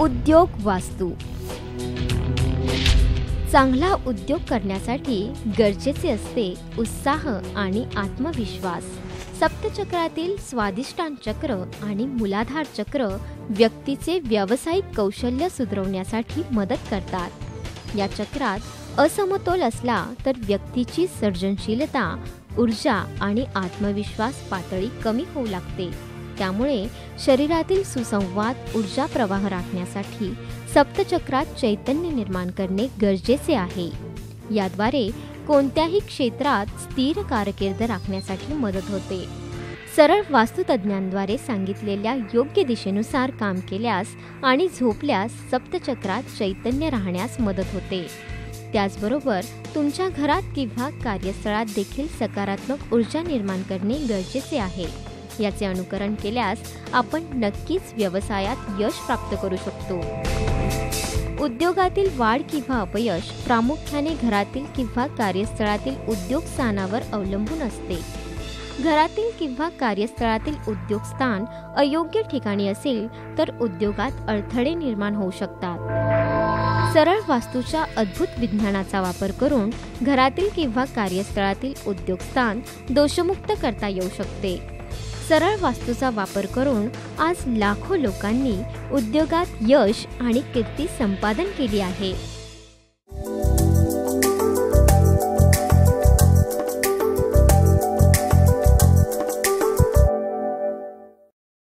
उद्योग वास्तू. चांगला उद्योग करण्यासाठी गरजेचे असते उत्साह आणि आत्मविश्वास. सप्तचक्रातील स्वादिष्टान चक्र आणि मुलाधार चक्र व्यक्तीचे व्यावसायिक कौशल्य सुधरवण्यासाठी मदत करतात. या चक्रात असमतोल असला तर व्यक्तीची सर्जनशीलता ऊर्जा आणि आत्मविश्वास पातळी कमी होऊ लागते. त्यामुळे शरीरातील सुसंवाद ऊर्जा प्रवाह राखण्यासाठी सप्तचक्रात चैतन्य निर्माण करणे गरजेचे आहे. याद्वारे कोणत्याही क्षेत्रात स्थिर कारकीर्द राखण्यासाठी मदत होते. सरळ वास्तुतज्ञांद्वारे सांगितलेल्या योग्य दिशेनुसार काम केल्यास आणि झोपल्यास सप्तचक्रात चैतन्य राहण्यास मदत होते. त्याचबरोबर तुमच्या घरात किंवा कार्यस्थळात देखील सकारात्मक ऊर्जा निर्माण करणे गरजेचे आहे. याचे अनुकरण केल्यास आपण नक्कीच व्यवसायात यश प्राप्त करू शकतो. उद्योगातील वाढ किंवा अपयश प्रामुख्याने घरातील किंवा कार्यस्थळातील उद्योग स्थानावर अवलंबून असते. घरातील किंवा कार्यस्थळातील उद्योगस्थान अयोग्य ठिकाणी असेल तर उद्योगात अडथळे निर्माण होऊ शकतात. सरळ वास्तूच्या अद्भुत विज्ञानाचा वापर करून घरातील किंवा कार्यस्थळातील उद्योगस्थान दोषमुक्त करता येऊ शकते. सरळ वास्तूचा वापर करून आज लाखो लोकांनी उद्योगात यश आणि कीर्ती संपादन केली आहे.